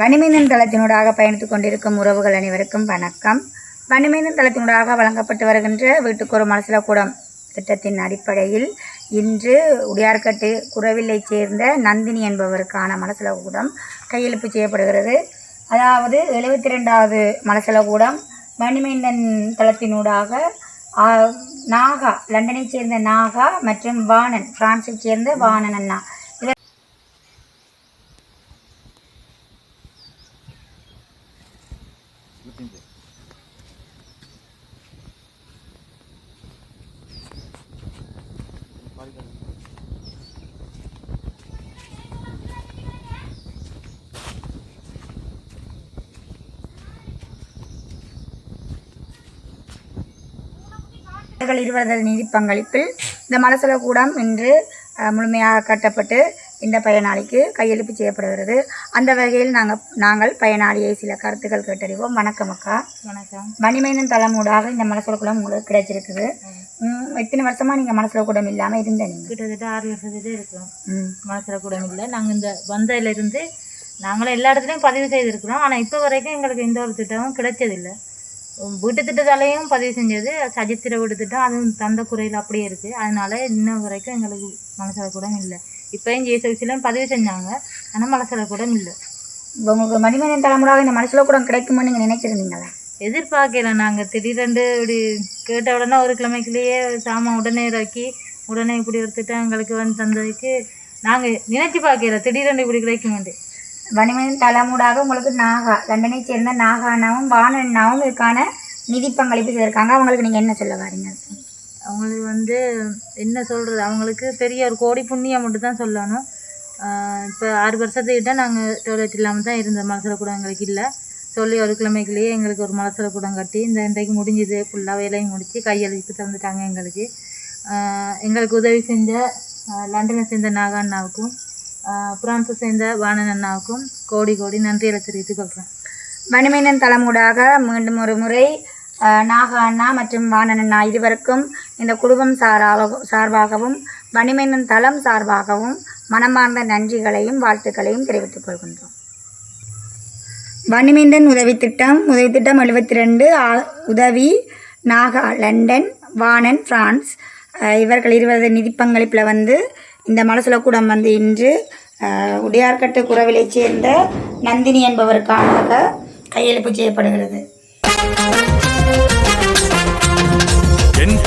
வனிமேந்தன் தளத்தினூடாக பயணித்துக் கொண்டிருக்கும் உறவுகள் அனைவருக்கும் வணக்கம். வனிமேந்தன் தளத்தினூடாக வழங்கப்பட்டு வருகின்ற வீட்டுக்கு ஒரு மனசிலக்கூடம் திட்டத்தின் அடிப்படையில் இன்று உடையார்கட்டு குறவில்லைச் சேர்ந்த நந்தினி என்பவருக்கான மனசிலக்கூடம் கையெழுப்பு செய்யப்படுகிறது. அதாவது எழுபத்தி ரெண்டாவது மனசிலக்கூடம் வனிமேந்தன் தளத்தினூடாக நாகா லண்டனை சேர்ந்த நாகா மற்றும் வாணன் பிரான்ஸை சேர்ந்த வாணன் அண்ணா. இவர் இவர்கள் இருவரது நிதி பங்களிப்பில் இந்த மலசல கூடம் இன்று அஹ், முழுமையாக கட்டப்பட்டு இந்த பயனாளிக்கு கையெழுப்பு செய்யப்படுகிறது. அந்த வகையில் நாங்கள் நாங்கள் பயனாளியை சில கருத்துக்கள் கேட்டறிவோம். வணக்கம் அக்கா. வணக்கம். மணிமேனன் தலைமூடாக இந்த மலசல கூடம் உங்களுக்கு கிடைச்சிருக்குது. எத்தனை வருஷமா நீங்கள் மலசல கூடம் இல்லாமல் இருந்த நீங்கள் கிட்டத்தட்ட ஆறு வருஷத்துக்கு இருக்கிறோம் ம். மனசில் கூட இல்லை. நாங்கள் இந்த வந்ததுலேருந்து நாங்களும் எல்லா இடத்துலையும் பதிவு செய்திருக்கிறோம். ஆனால் இப்போ வரைக்கும் எங்களுக்கு எந்த ஒரு திட்டமும் கிடைச்சதில்லை. வீட்டு திட்டத்தாலையும் பதிவு செஞ்சது. சஜித்திர வீட்டு திட்டம் அதுவும் தந்த குறையில் அப்படியே இருக்குது அதனால இன்ன வரைக்கும் எங்களுக்கு மனசில் கூட இல்லை. இப்போயும் ஜிஎஸ்எஃப்சிலையும் பதிவு செஞ்சாங்க. ஆனால் மனசில் கூட இல்லை. இப்போ உங்களுக்கு மணிமேனன் தலைமுடாக இந்த மலசல கூடம் கிடைக்குமோ நீங்கள் நினைச்சிருந்தீங்களா? எதிர்பார்க்கல நாங்கள் திடீரெண்டு இப்படி கேட்ட உடனே ஒரு கிழமைக்குள்ளேயே சாமான் உடனே இறக்கி உடனே இப்படி ஒரு திட்டம் எங்களுக்கு வந்து தந்ததுக்கு நாங்கள் நினைச்சு பார்க்கல. திடீரெண்டு இப்படி கிடைக்குமெண்டு வணிமேனன் தலைமூடாக உங்களுக்கு நாகா லண்டனைச் சேர்ந்த நாகா அண்ணாவும் வாணன் அண்ணாவும் இதுக்கான நிதி பங்களிப்பு செய்திருக்காங்க. அவங்களுக்கு நீங்கள் என்ன சொல்ல வரீங்க? அவங்களுக்கு வந்து என்ன சொல்கிறது அவங்களுக்கு பெரிய ஒரு கோடி புண்ணியம் மட்டும் தான் சொல்லணும் இப்போ ஆறு வருஷத்துக்கிட்ட நாங்கள் டோய்லெட் இல்லாமல் தான் இருந்த மலசல கூட எங்களுக்கு இல்லை. சொல்லி ஒரு கிழமைக்குள்ளேயே எங்களுக்கு ஒரு மலசல கூடம் கட்டி இந்த இன்றைக்கு முடிஞ்சுது. ஃபுல்லாக வேலையும் முடித்து கையெழுத்து தந்துட்டாங்க எங்களுக்கு. எங்களுக்கு உதவி செஞ்ச லண்டனை சேர்ந்த நாகா அண்ணாவுக்கும் பிரான்ஸை சேர்ந்த வாணன் அண்ணாவுக்கும் கோடி கோடி நன்றிகளை தெரிவித்துக் கொள்கிறேன் மணிமேனன் தலைமூடாக மீண்டும் ஒரு முறை நாகா அண்ணா மற்றும் வாணன் அண்ணா இருவருக்கும் இந்த குடும்பம் சாராக சார்பாகவும் வணிமேனன் தளம் சார்பாகவும் மனமார்ந்த நன்றிகளையும் வாழ்த்துக்களையும் தெரிவித்துக் கொள்கின்றோம். வணிமேந்தன் உதவி திட்டம் உதவி திட்டம் எழுபத்தி ரெண்டு உதவி நாகா லண்டன் வாணன் பிரான்ஸ். இவர்கள் இருவரது நிதி பங்களிப்பில் வந்து இந்த மலசுலக்கூடம் வந்து இன்று உடையார்கட்டு குறவிலைச் சேர்ந்த நந்தினி என்பவருக்காக கையெழுப்பு செய்யப்படுகிறது.